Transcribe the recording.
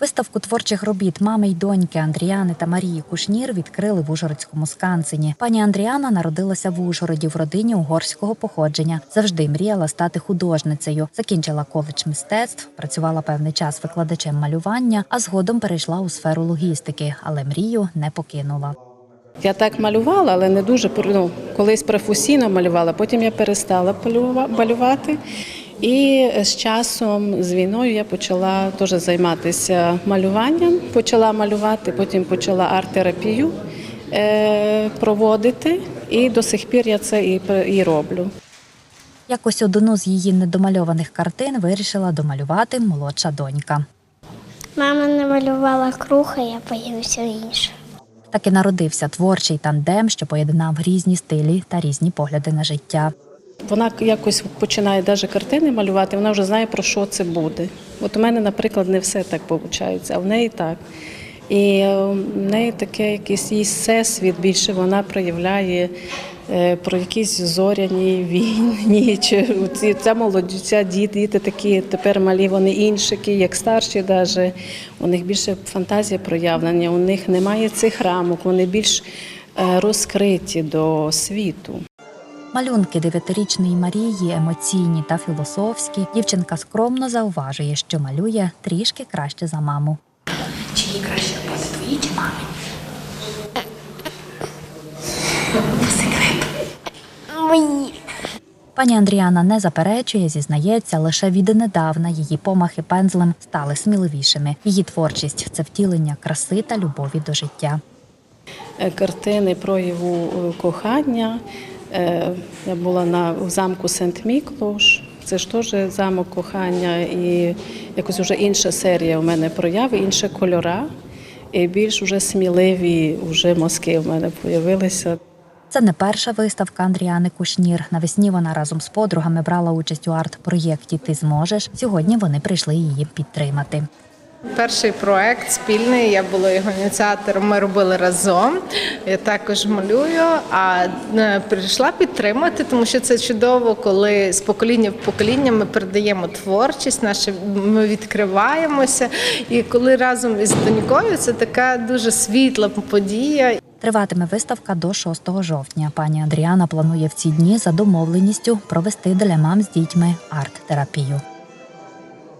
Виставку творчих робіт мами й доньки Андріани та Марії Кушнір відкрили в Ужгородському сканцині. Пані Андріана народилася в Ужгороді в родині угорського походження. Завжди мріяла стати художницею. Закінчила коледж мистецтв, працювала певний час викладачем малювання, а згодом перейшла у сферу логістики, але мрію не покинула. Я так малювала, але не дуже ну, колись професійно малювала. Потім я перестала малювати. І з часом, з війною, я почала теж займатися малюванням. Почала малювати, потім почала арт-терапію е, проводити. І до сих пір я це і, роблю. Якось одну з її недомальованих картин вирішила домалювати молодша донька. Мама намалювала круг, а я появився інше. Так і народився творчий тандем, що поєднав різні стилі та різні погляди на життя. Вона якось починає навіть картини малювати, вона вже знає, про що це буде. От у мене, наприклад, не все так виходить, а в неї так. І е, в неї таке якийсь її всесвіт більше вона проявляє е, про якісь зоряні війни. Чи ця молоді, ця діти такі тепер малі, вони іншики, як старші, навіть. у них більше фантазія проявлення, у них немає цих рамок, вони більш е, розкриті до світу. Малюнки дев'ятирічної Марії емоційні та філософські. Дівчинка скромно зауважує, що малює трішки краще за маму. Чиї краще роботи твої чи мами? Секрет. Мені. Пані Андріана не заперечує, зізнається, лише віднедавна її помахи пензлем стали сміливішими. Її творчість це втілення краси та любові до життя. Е, картини прояву е, кохання. Е, Я була на в замку Сент-Міклош. Це ж теж замок кохання, і якось вже інша серія у мене прояви, інші кольора, і більш вже сміливі вже мазки в мене з'явилися. Це не перша виставка Андріани Кушнір. Навесні вона разом з подругами брала участь у арт-проєкті Ти зможеш. Сьогодні вони прийшли її підтримати. Перший проект спільний, я була його ініціатором. Ми робили разом. Я також малюю. А е, прийшла підтримати, тому що це чудово, коли з покоління в покоління ми передаємо творчість, наші ми відкриваємося. І коли разом із донькою це така дуже світла подія. Триватиме виставка до 6 жовтня. Пані Андріана планує в ці дні за домовленістю провести для мам з дітьми арт-терапію.